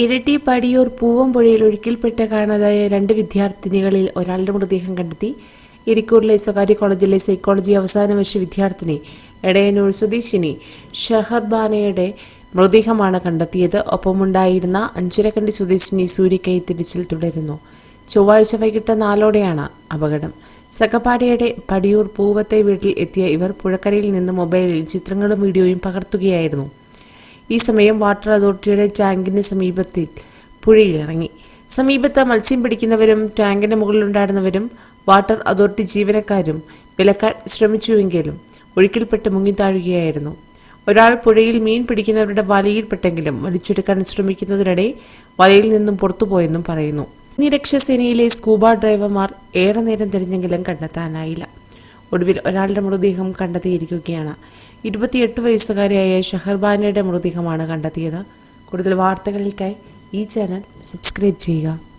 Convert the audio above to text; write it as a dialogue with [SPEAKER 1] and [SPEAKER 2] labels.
[SPEAKER 1] ഇരട്ടി പടിയൂർ പൂവമ്പുഴയിൽ ഒഴുക്കിൽപ്പെട്ട് കാണാതായ രണ്ട് വിദ്യാർത്ഥിനികളിൽ ഒരാളുടെ മൃതദേഹം കണ്ടെത്തി. ഇരിക്കൂറിലെ സ്വകാര്യ കോളേജിലെ സൈക്കോളജി അവസാന വർഷ വിദ്യാർത്ഥിനി എടയന്നൂർ സ്വദേശിനി ഷഹർബാനയുടെ മൃതദേഹമാണ് കണ്ടെത്തിയത്. ഒപ്പമുണ്ടായിരുന്ന അഞ്ചരക്കണ്ടി സ്വദേശിനി സൂര്യക്കൈ തിരിച്ചിൽ തുടരുന്നു. ചൊവ്വാഴ്ച വൈകിട്ട് നാലോടെയാണ് അപകടം. സക്കപ്പാടിയുടെ പടിയൂർ പൂവത്തെ വീട്ടിൽ എത്തിയ ഇവർ പുഴക്കരയിൽ നിന്ന് മൊബൈലിൽ ചിത്രങ്ങളും വീഡിയോയും പകർത്തുകയായിരുന്നു. ഈ സമയം വാട്ടർ അതോറിറ്റിയുടെ ടാങ്കിന് സമീപത്തിൽ പുഴയിലിറങ്ങി. സമീപത്ത് മത്സ്യം പിടിക്കുന്നവരും ടാങ്കിന് മുകളിലുണ്ടായിരുന്നവരും വാട്ടർ അതോറിറ്റി ജീവനക്കാരും വിലക്കാൻ ശ്രമിച്ചുവെങ്കിലും ഒഴുക്കിൽപ്പെട്ട് മുങ്ങിത്താഴുകയായിരുന്നു. ഒരാൾ പുഴയിൽ മീൻ പിടിക്കുന്നവരുടെ വലയിൽപ്പെട്ടെങ്കിലും വലിച്ചെടുക്കാൻ ശ്രമിക്കുന്നതിനിടെ വലയിൽ നിന്നും പുറത്തുപോയെന്നും പറയുന്നു. നിരക്ഷസേനയിലെ സ്കൂബ ഡ്രൈവർമാർ ഏറെ നേരം തിരഞ്ഞെങ്കിലും കണ്ടെത്താനായില്ല. ഒടുവിൽ ഒരാളുടെ മൃതദേഹം കണ്ടെത്തിയിരിക്കുകയാണ്. ഇരുപത്തിയെട്ട് വയസ്സുകാരിയായ ഷഹർബാനയുടെ മൃതദേഹമാണ് കണ്ടെത്തിയത്. കൂടുതൽ വാർത്തകൾക്കായി ഈ ചാനൽ സബ്സ്ക്രൈബ് ചെയ്യുക.